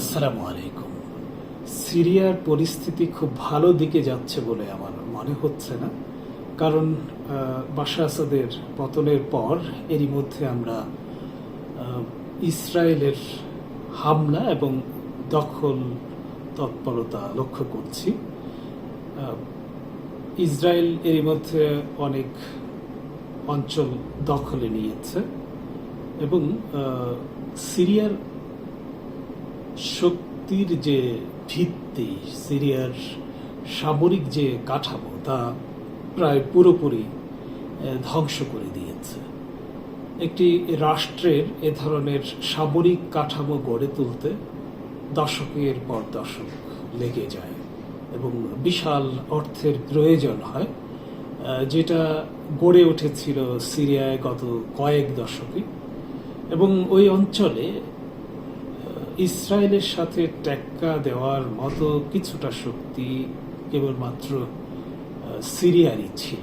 আসসালামু আলাইকুম। সিরিয়ার পরিস্থিতি খুব ভালো দিকে যাচ্ছে বলে আমার মনে হচ্ছে না। কারণ বাশার আসাদের পতনের পর এরই মধ্যে আমরা ইসরায়েলের হামলা এবং দখল তৎপরতা লক্ষ্য করছি। ইসরায়েল এরই মধ্যে অনেক অঞ্চল দখলে নিয়েছে এবং সিরিয়ার শক্তির যে ভিত্তি, সিরিয়ার সামরিক যে কাঠামো, তা প্রায় পুরোপুরি ধ্বংস করে দিয়েছে। একটি রাষ্ট্রের এ ধরনের সামরিক কাঠামো গড়ে তুলতে দশকের পর দশক লেগে যায় এবং বিশাল অর্থের প্রয়োজন হয় যেটা গড়ে উঠেছিল সিরিয়ায় গত কয়েক দশকে। এবং ওই অঞ্চলে ইসরায়েলের সাথে টেক্কা দেওয়ার মতো কিছুটা শক্তি কেবলমাত্র সিরিয়ারই ছিল।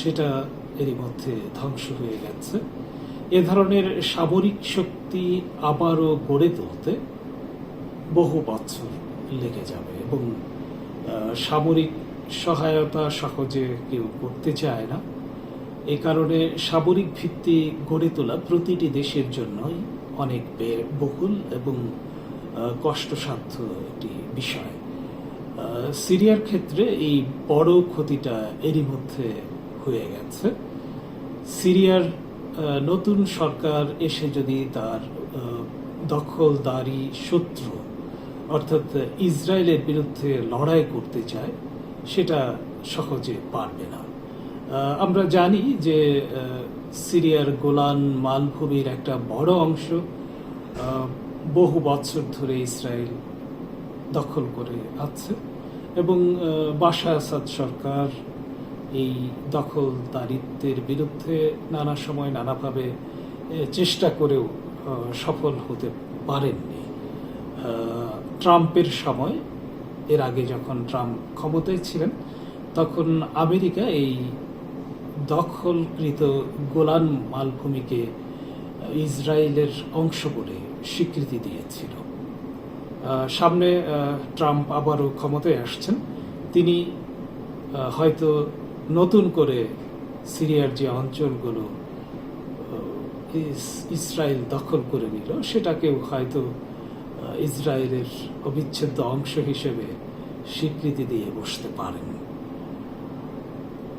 সেটা এরই মধ্যে ধ্বংস হয়ে গেছে। এ ধরনের সামরিক শক্তি আবারও গড়ে তুলতে বহু বছর লেগে যাবে এবং সামরিক সহায়তা সহজে কেউ করতে চায় না। এই কারণে সামরিক ভিত্তি গড়ে তোলা প্রতিটি দেশের জন্যই অনেক ব্যয়বহুল এবং কষ্টসাধ্য একটি বিষয়। সিরিয়ার ক্ষেত্রে এই বড় ক্ষতিটা এরই মধ্যে হয়ে গেছে। সিরিয়ার নতুন সরকার এসে যদি তার দখলদারি শত্রু, অর্থাৎ ইসরায়েলের বিরুদ্ধে লড়াই করতে চায়, সেটা সহজে পারবে না। আমরা জানি যে সিরিয়ার গোলান মালভূমির একটা বড় অংশ বহু বছর ধরে ইসরায়েল দখল করে আছে এবং বাশার আসাদ সরকার এই দখল দখলদারিত্বের বিরুদ্ধে নানা সময় নানাভাবে চেষ্টা করেও সফল হতে পারেননি। ট্রাম্পের সময়, এর আগে যখন ট্রাম্প ক্ষমতায় ছিলেন, তখন আমেরিকা এই দখলকৃত গোলান মালভূমিকে ইসরায়েলের অংশ বলে স্বীকৃতি দিয়েছিল। সামনে ট্রাম্প আবারও ক্ষমতায় আসছেন। তিনি হয়তো নতুন করে সিরিয়ার যে অঞ্চলগুলো ইসরায়েল দখল করে নিল, সেটাকেও হয়তো ইসরায়েলের অবিচ্ছেদ্য অংশ হিসেবে স্বীকৃতি দিয়ে বসতে পারেন।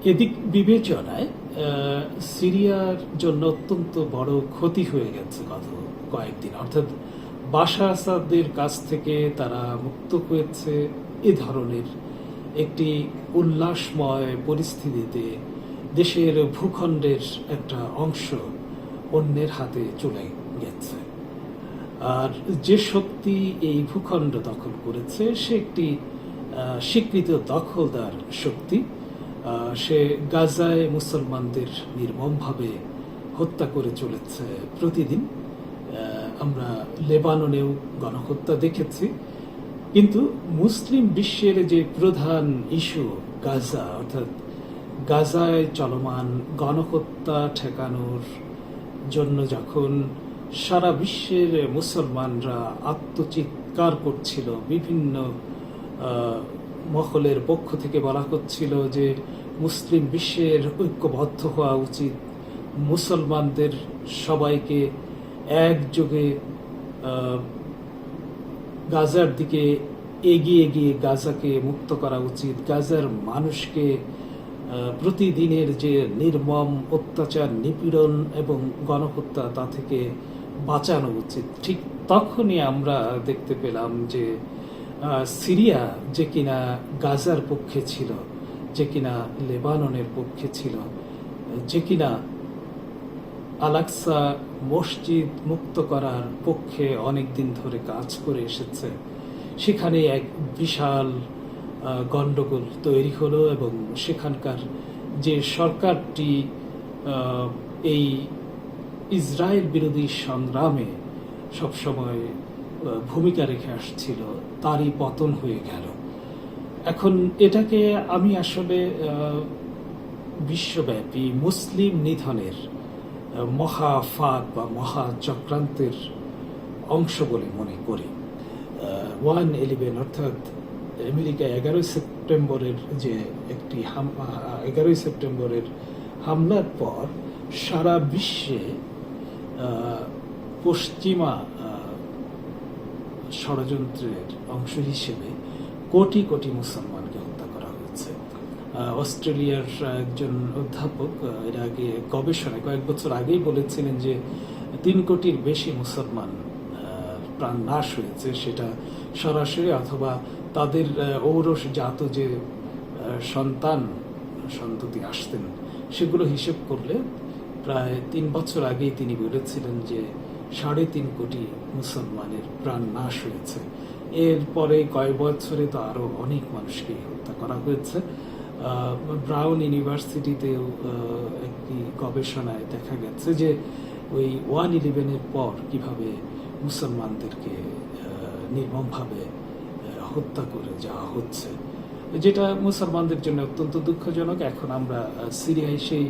এদিক বিবেচনায় সিরিয়ার জন্য অত্যন্ত বড় ক্ষতি হয়ে গেছে গত কয়েকদিন। অর্থাৎ বাশা আসাদের কাছ থেকে তারা মুক্ত হয়েছে এ ধরনের একটি উল্লাসময় পরিস্থিতিতে দেশের ভূখণ্ডের একটা অংশ অন্যের হাতে চলে গেছে। আর যে শক্তি এই ভূখণ্ড দখল করেছে, সে একটি স্বীকৃত দখলদার শক্তি। সে গাজায় মুসলমানদের নির্মমভাবে হত্যা করে চলেছে প্রতিদিন। আমরা লেবাননেও গণহত্যা দেখেছি। কিন্তু মুসলিম বিশ্বের যে প্রধান ইস্যু গাজা, অর্থাৎ গাজায় চলমান গণহত্যা ঠেকানোর জন্য যখন সারা বিশ্বের মুসলমানরা আত্মচিৎকার করছিল, বিভিন্ন মহলের পক্ষ থেকে বলা হচ্ছিল যে মুসলিম বিশ্বের ঐক্যবদ্ধ হওয়া উচিত। মুসলমানদের সবাইকে একযোগে গাজার দিকে এগিয়ে গিয়ে গাজাকে মুক্ত করা উচিত। গাজার মানুষকে প্রতিদিনের যে নির্মম অত্যাচার, নিপীড়ন এবং গণহত্যা তা থেকে বাঁচানো উচিত। ঠিক তখনই আমরা দেখতে পেলাম যে সিরিয়া যে কিনা গাজার পক্ষে ছিল, যে কিনা লেবাননের পক্ষে ছিল, যে কিনা আলাক্সা মসজিদ মুক্ত করার পক্ষে অনেক দিন ধরে কাজ করে এসেছে। সেখানে এক বিশাল আহ, গন্ডগোল তৈরি হলো এবং সেখানকার যে সরকারটি এই ইসরায়েল বিরোধী সংগ্রামে সবসময় ভূমিকা রেখে আসছিল তারই পতন হয়ে গেল। এখন এটাকে আমি আসলে বিশ্বব্যাপী মুসলিম নিধনের আহ, মহা ফাঁদ বা মহা চক্রান্তের অংশ বলে মনে করি। ওয়ান ইলেভেন অর্থাৎ আমেরিকা এগারোই সেপ্টেম্বরের যে একটি এগারোই সেপ্টেম্বরের হামলার পর সারা বিশ্বে পশ্চিমা ষড়যন্ত্রের অংশ হিসেবে কোটি কোটি মুসলমানকে হত্যা করা হয়েছে আহ, অস্ট্রেলিয়ার একজন অধ্যাপক এর আগে গবেষণায় কয়েক বছর আগেই বলেছিলেন যে তিন কোটির বেশি মুসলমান প্রাণ নাশ হয়েছে সেটা সরাসরি অথবা তাদের আহ, ঔরস জাত যে সন্তান সন্ততি আসতেন সেগুলো হিসেব করলে প্রায় তিন বছর আগেই তিনি বলেছিলেন যে সাড়ে তিন কোটি মুসলমানের প্রাণ নাশ হয়েছে। এরপরে কয়েক বছরে তো আরও অনেক মানুষকে হত্যা করা হয়েছে। ব্রাউন ইউনিভার্সিটিতেও একটি গবেষণায় দেখা গেছে যে ওই ওয়ান ইলেভেনের পর কীভাবে মুসলমানদেরকে নির্মমভাবে হত্যা করে যাওয়া হচ্ছে, যেটা মুসলমানদের জন্য অত্যন্ত দুঃখজনক। এখন আমরা সিরিয়ায় সেই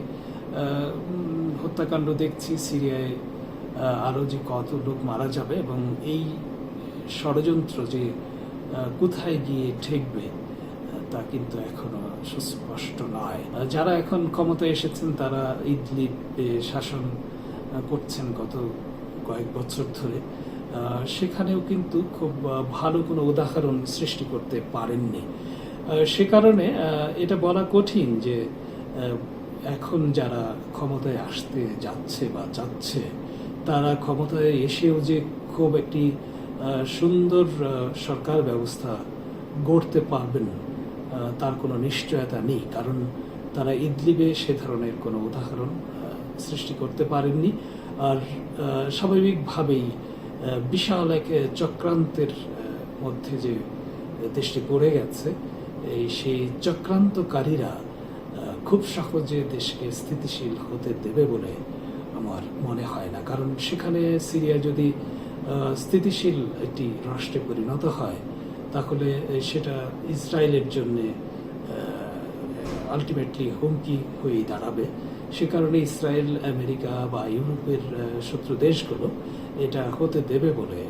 হত্যাকাণ্ড দেখছি। সিরিয়ায় আরও যে কত লোক মারা যাবে এবং এই ষড়যন্ত্র যে কোথায় গিয়ে ঠেকবে তা কিন্তু এখনও সুস্পষ্ট নয়। যারা এখন ক্ষমতায় এসেছেন, তারা ইদলিপে শাসন করছেন গত কয়েক বছর ধরে। সেখানেও কিন্তু খুব ভালো কোনো উদাহরণ সৃষ্টি করতে পারেননি। সে কারণে এটা বলা কঠিন যে এখন যারা ক্ষমতায় আসতে যাচ্ছে বা যাচ্ছে তারা ক্ষমতায় এসেও যে খুব একটি সুন্দর সরকার ব্যবস্থা গড়তে পারবেন তার কোনো নিশ্চয়তা নেই, কারণ তারা ইদলিবে সে ধরনের কোনো উদাহরণ সৃষ্টি করতে পারেননি। আর স্বাভাবিকভাবেই বিশাল এক চক্রান্তের মধ্যে যে দেশটি পড়ে গেছে, এই সেই চক্রান্তকারীরা খুব সহজে দেশকে স্থিতিশীল হতে দেবে বলে আমার মনে হয় না। কারণ সেখানে সিরিয়া যদি স্থিতিশীল একটি রাষ্ট্রে পরিণত হয় তাহলে সেটা ইসরায়েলের জন্যে আলটিমেটলি হুমকি হয়ে দাঁড়াবে। সে কারণে ইসরায়েল, আমেরিকা বা ইউরোপের শত্রু দেশগুলো এটা হতে দেবে বলে